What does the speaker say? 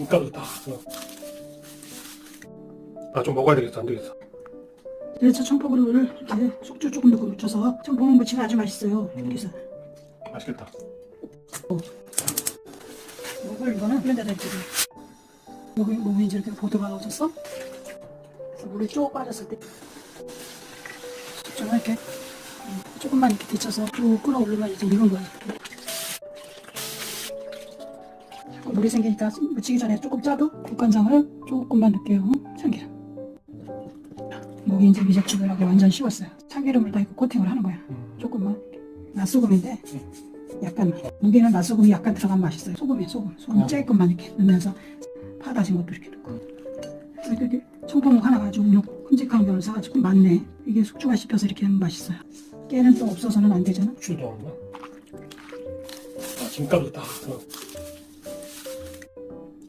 김가루 딱. 아, 좀 먹어야 되겠어. 안 되겠어. 그래서 청포구를 이렇게 숙주 조금 넣고 묻혀서 청포구 무치가 아주 맛있어요. 이렇게 해서 맛있겠다. 목을 이거는 블렌더에 이렇게 목이 목이 이제 이렇게 보드가 넣어졌어. 그래서 물이 쭉 빠졌을 때 숙주를 이렇게 음, 조금만 이렇게 데쳐서 쭉 끓어올리면 이제 익은 거예요. 물이 생기니까 묻히기 전에 조금 짜도 국간장을 조금만 넣을게요. 참기름. 목이 이제 미적지근하게 완전 식었어요. 참기름을 다 이거 코팅을 하는 거야. 음. 조금만 낮소금인데 약간 무게는 낮소금이 약간 들어가면 맛있어요. 소금이에요, 소금. 소금 어. 조금만 이렇게 넣으면서 파 다진 것도 이렇게 넣고. 이렇게, 청포묵 하나 가지고 그냥 큼직한 거를 사가지고 많네. 이게 숙주가 씹혀서 이렇게 하면 맛있어요. 깨는 또 없어서는 안 되잖아. 추도 없나? 아, 김가루 딱.